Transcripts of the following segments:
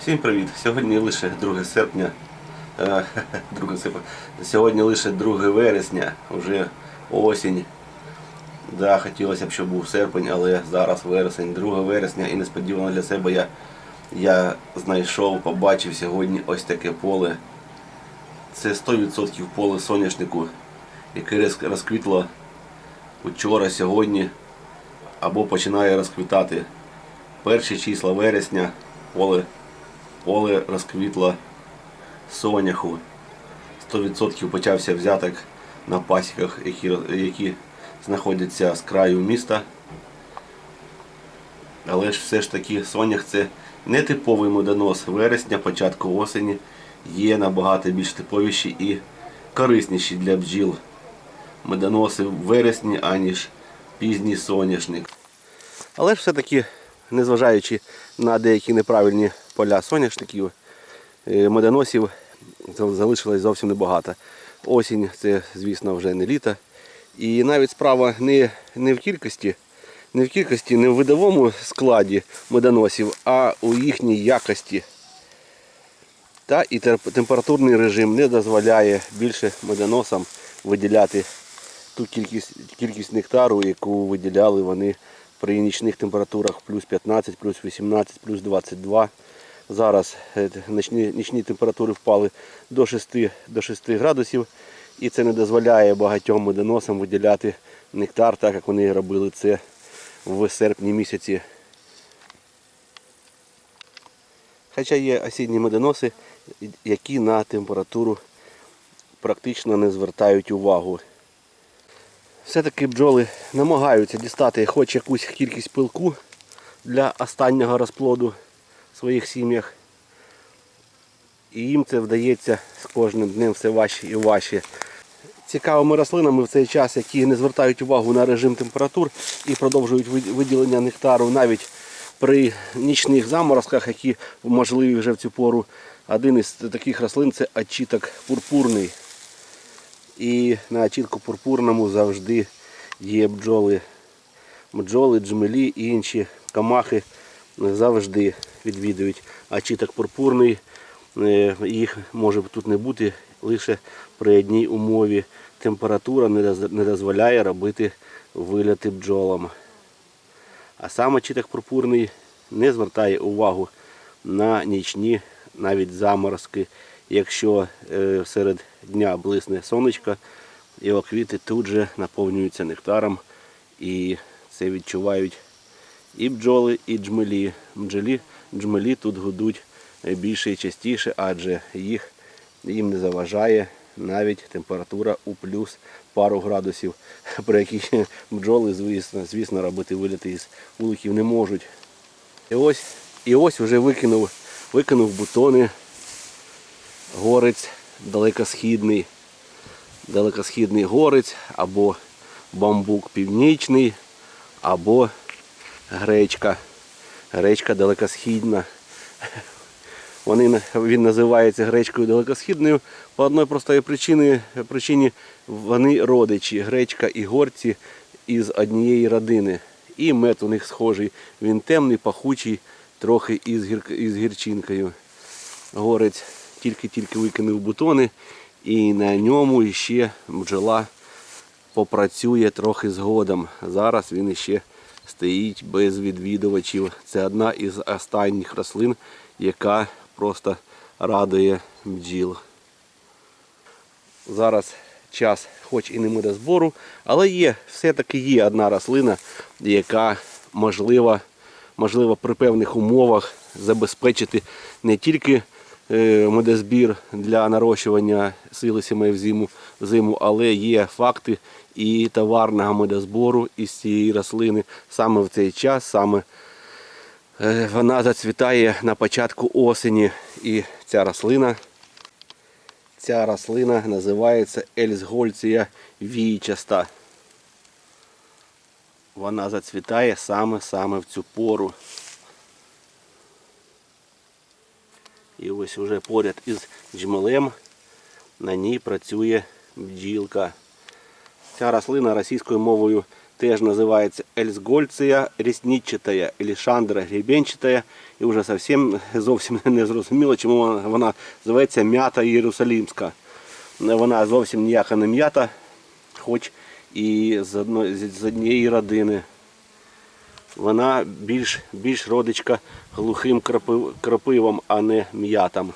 Всім привіт! Сьогодні лише 2 серпня. Е, 2 серпня. Сьогодні лише 2 вересня, вже осінь. Да, хотілося б, щоб був серпень, але зараз вересень, 2 вересня і несподівано для себе я, я знайшов, побачив сьогодні ось таке поле. Це 100% поле соняшнику, яке розквітло вчора, сьогодні або починає розквітати. Перші числа вересня поле поле розквітло соняху. 100% почався взяток на пасіках, які, які знаходяться з краю міста. Але ж все ж таки сонях це не типовий медонос вересня, початку осені є набагато більш типовіші і корисніші для бджіл медоноси в вересні, аніж пізній соняшник. Але ж все-таки, незважаючи на деякі неправильні поля соняшників, е, медоносів залишилось зовсім небагато. Осінь це, звісно, вже не літо. І навіть справа не, не в кількості, не в кількості, не в видовому складі медоносів, а у їхній якості. Та і температурний режим не дозволяє більше медоносам виділяти ту кількість, кількість нектару, яку виділяли вони при нічних температурах плюс 15, плюс 18, плюс 22. Зараз е, нічні, нічні температури впали до 6, до 6 градусів, і це не дозволяє багатьом медоносам виділяти нектар, так як вони робили це в серпні місяці. Хоча є осінні медоноси, які на температуру практично не звертають увагу. Все-таки бджоли намагаються дістати хоч якусь кількість пилку для останнього розплоду в своїх сім'ях. І їм це вдається з кожним днем все важче і важче. Цікавими рослинами в цей час, які не звертають увагу на режим температур і продовжують виділення нектару навіть при нічних заморозках, які можливі вже в цю пору. Один із таких рослин це очіток пурпурний. І на очітку пурпурному завжди є бджоли. Бджоли, джмелі і інші камахи завжди відвідують. Очіток пурпурний, е, їх може тут не бути лише при одній умові. Температура не дозволяє робити виляти бджолам. А сам очіток пурпурний не звертає увагу на нічні навіть заморозки. Якщо е, серед дня блисне сонечко, його квіти тут же наповнюються нектаром і це відчувають і бджоли, і джмелі. Бджолі, джмелі тут гудуть більше і частіше, адже їх їм не заважає навіть температура у плюс пару градусів, при якій бджоли, звісно, звісно, робити виліти із вуликів не можуть. І ось, і ось вже викинув, викинув бутони горець далекосхідний, далекосхідний горець або бамбук північний, або гречка. Гречка далекосхідна. Вони, він називається гречкою далекосхідною по одній простої причині, причині вони родичі, гречка і горці із однієї родини. І мед у них схожий. Він темний, пахучий, трохи із, гір, із гірчинкою. Горець тільки-тільки викинув бутони і на ньому ще бджола попрацює трохи згодом. Зараз він іще стоїть без відвідувачів. Це одна із останніх рослин, яка просто радує бджіл. Зараз час, хоч і не медозбору, але є, все-таки є одна рослина, яка можлива, можливо при певних умовах забезпечити не тільки медозбір для нарощування сили сімей в зиму, в зиму, але є факти і товарного медозбору із цієї рослини саме в цей час, саме е, вона зацвітає на початку осені. І ця рослина, ця рослина називається Ельсгольція війчаста. Вона зацвітає саме-саме в цю пору. І ось уже поряд із джмелем на ній працює бджілка. Ця рослина російською мовою теж називається Ельсгольція ріснічатая, Елішандра гребенчатая. І вже зовсім, зовсім не зрозуміло, чому вона, зветься м'ята Єрусалімська. Вона зовсім ніяка не м'ята, хоч і з однієї родини. Вона більш, більш родичка глухим крапив, крапивам, а не м'ятам.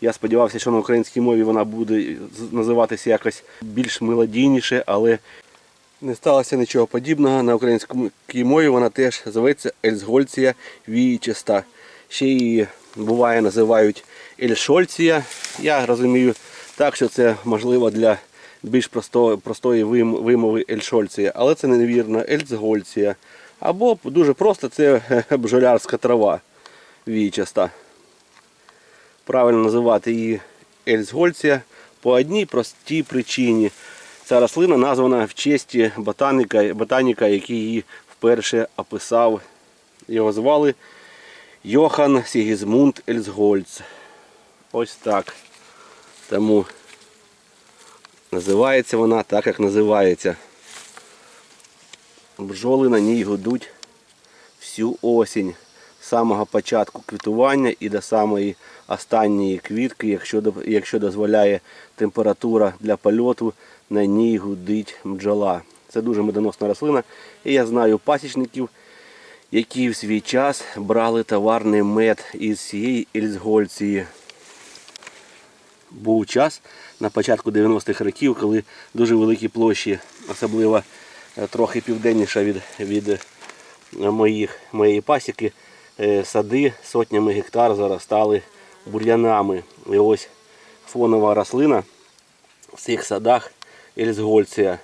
Я сподівався, що на українській мові вона буде називатися якось більш мелодійніше, але не сталося нічого подібного. На українській мові вона теж зветься Ельсгольція віїчаста. Ще її буває називають Ельшольція. Я розумію так, що це можливо для більш простої, простої вимови Ельшольція, але це невірно Ельсгольція. Або дуже просто це бджолярська трава віїчаста правильно називати її Ельсгольція по одній простій причині. Ця рослина названа в честі ботаніка, ботаніка який її вперше описав. Його звали Йохан Сігізмунд Ельсгольц. Ось так. Тому називається вона так, як називається. Бджоли на ній гудуть всю осінь з самого початку квітування і до самої останньої квітки, якщо, якщо дозволяє температура для польоту, на ній гудить бджола. Це дуже медоносна рослина. І я знаю пасічників, які в свій час брали товарний мед із цієї ельсгольції. Був час на початку 90-х років, коли дуже великі площі, особливо трохи південніше від, від е, моїх, моєї пасіки, е, сади сотнями гектар заростали бур'янами. І ось фонова рослина в цих садах Ельсгольція.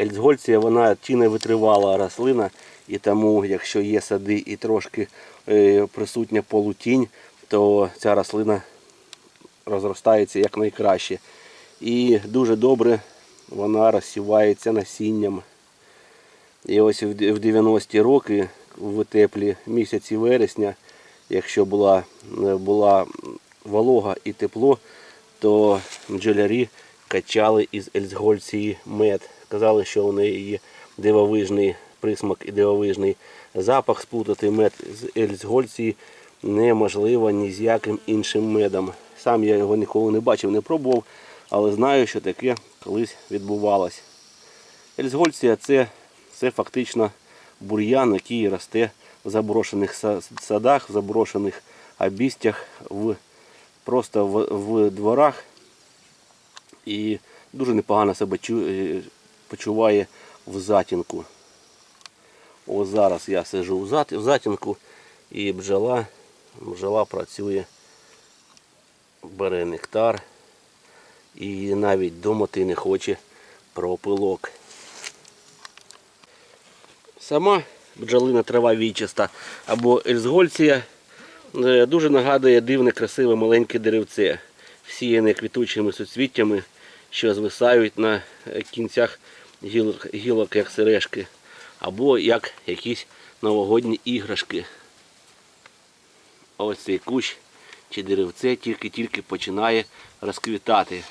Ельсгольція вона чи не витривала рослина, і тому, якщо є сади і трошки е, присутня полутінь, то ця рослина розростається якнайкраще. І дуже добре вона розсівається насінням. І ось в 90-ті роки, в теплі місяці вересня, якщо була, е, була волога і тепло, то бджолярі качали із Ельсгольції мед. Казали, що у неї є дивовижний присмак і дивовижний запах. Сплутати мед з Ельсгольції неможливо ні з яким іншим медом. Сам я його ніколи не бачив, не пробував, але знаю, що таке колись відбувалось. Ельсгольція це, це фактично бур'ян, який росте в заброшених садах, в заброшених обістях, в, просто в, в дворах і дуже непогано себе е, почуває в затінку. Ось зараз я сижу в затінку і бджола, бджола працює, бере нектар і навіть думати не хоче про пилок. Сама бджолина трава вічиста або ельзгольція е, дуже нагадує дивне, красиве маленьке деревце, всіяне квітучими суцвіттями, що звисають на е, кінцях гілок, гілок як сережки, або як якісь новогодні іграшки. Ось цей кущ чи деревце тільки-тільки починає розквітати.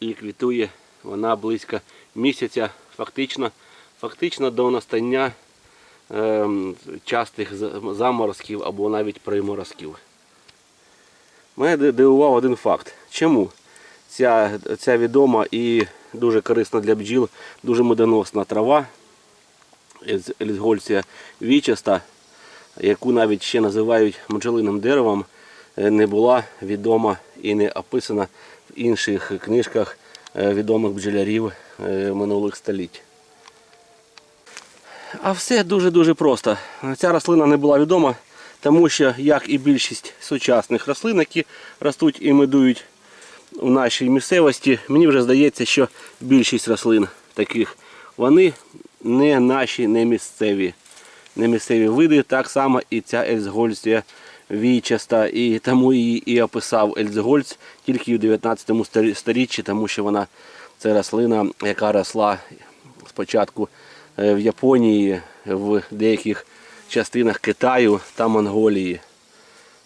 І квітує вона близько місяця, фактично, фактично до настання ем, частих заморозків або навіть приморозків. Мене дивував один факт. Чому ця, ця відома і дуже корисна для бджіл, дуже медоносна трава з Ельсгольція вічаста, яку навіть ще називають бджолиним деревом, е, не була відома і не описана в інших книжках е, відомих бджолярів е, минулих століть. А все дуже-дуже просто. Ця рослина не була відома, тому що, як і більшість сучасних рослин, які ростуть і медують у нашій місцевості, мені вже здається, що більшість рослин таких, вони не наші, не місцеві. Не місцеві види, так само і ця Ельсгольція війчаста, і тому її і описав Ельсгольц тільки у 19 сторі- сторіччі, тому що вона це рослина, яка росла спочатку в Японії, в деяких частинах Китаю та Монголії.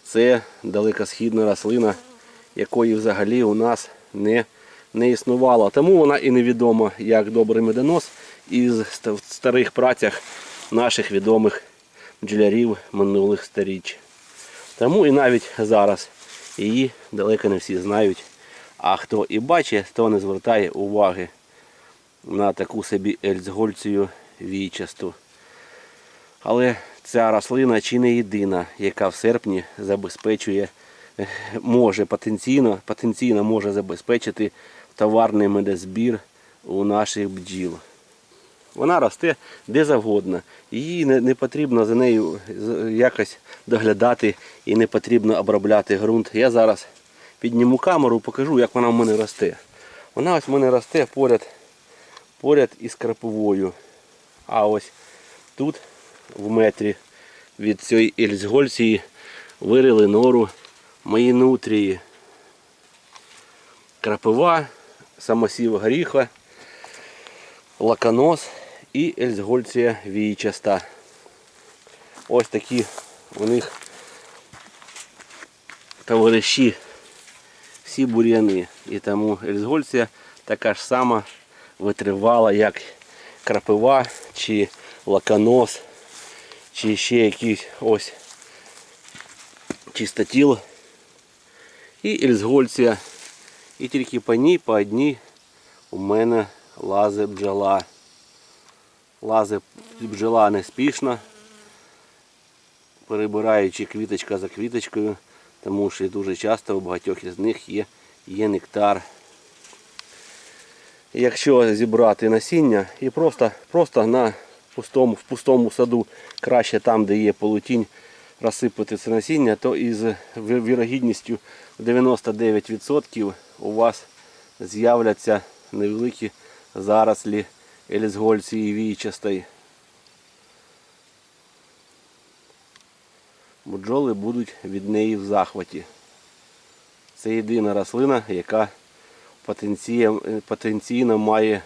Це далекосхідна рослина, якої взагалі у нас не не існувало. Тому вона і невідома як добрий медонос із старих працях наших відомих бджолярів минулих сторіч. Тому і навіть зараз її далеко не всі знають. А хто і бачить, то не звертає уваги на таку собі ельцгольцію війчасту. Але ця рослина чи не єдина, яка в серпні забезпечує, може потенційно, потенційно може забезпечити товарний медозбір у наших бджіл. Вона росте де завгодно. Її не, не потрібно за нею якось доглядати і не потрібно обробляти ґрунт. Я зараз підніму камеру, покажу, як вона в мене росте. Вона ось в мене росте поряд, поряд із краповою. А ось тут, в метрі від цієї ельцгольції, вирили нору мої нутрії. Крапива, самосів горіха, лаконос і ельцгольція війчаста. Ось такі у них товариші всі бур'яни. І тому ельцгольція така ж сама витривала, як крапива чи лаконос, чи ще якийсь ось чистотіл. І ельцгольція. І тільки по ній, по одній у мене лазе бджола. Лазе бджола неспішно, перебираючи квіточка за квіточкою, тому що дуже часто у багатьох із них є, є нектар. Якщо зібрати насіння і просто, просто на пустому, в пустому саду, краще там, де є полутінь, розсипати це насіння, то із вірогідністю 99% у вас з'являться невеликі зарослі елізгольції війчастої. Бджоли будуть від неї в захваті. Це єдина рослина, яка потенційно має,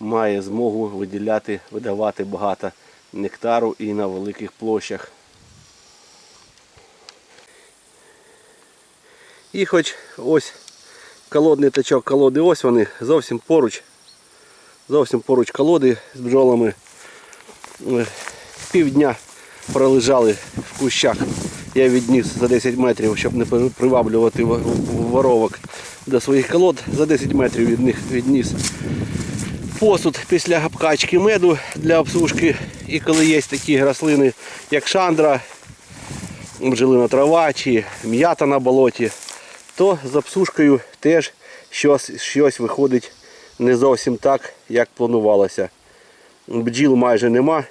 має змогу виділяти, видавати багато нектару і на великих площах. І хоч ось колодний тачок колоди, ось вони зовсім поруч. Зовсім поруч колоди з бджолами. Е, Півдня пролежали в кущах. Я відніс за 10 метрів, щоб не приваблювати воровок до своїх колод. За 10 метрів від них відніс посуд після обкачки меду для обсушки. І коли є такі рослини, як шандра, бджолина трава чи м'ята на болоті, то з обсушкою теж щось, щось виходить не зовсім так, як планувалося. Бджіл майже нема.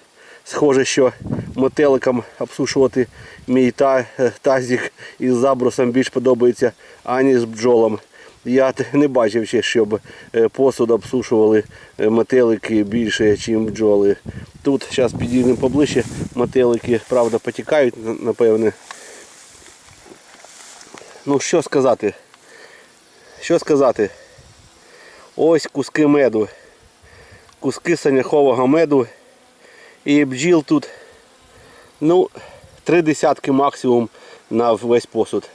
Схоже, що мотеликам обсушувати мій та, тазик із забрусом більш подобається, ані з бджолом. Я не бачив ще, щоб е, посуд обсушували е, метелики більше, ніж бджоли. Тут зараз підійдемо поближче, метелики, правда, потікають, напевне. Ну, що сказати? Що сказати? Ось куски меду. Куски саняхового меду. І бджіл тут, ну, три десятки максимум на весь посуд.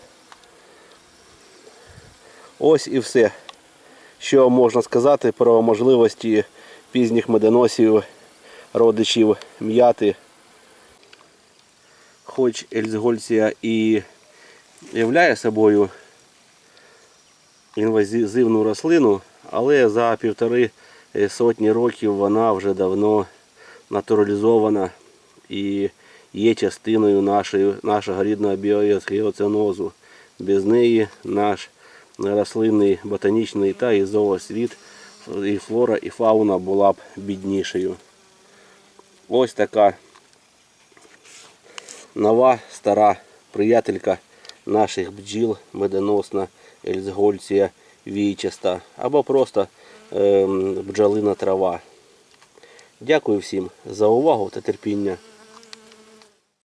Ось і все. Що можна сказати про можливості пізніх медоносів, родичів м'яти. Хоч Ельцгольція і являє собою інвазивну рослину, але за півтори сотні років вона вже давно натуралізована і є частиною нашої, нашого рідного біогеоценозу. Без неї наш рослинний, ботанічний та і зоосвіт, і флора, і фауна була б біднішою. Ось така нова стара приятелька наших бджіл медоносна ельцгольція війчаста або просто ем, бджолина трава. Дякую всім за увагу та терпіння.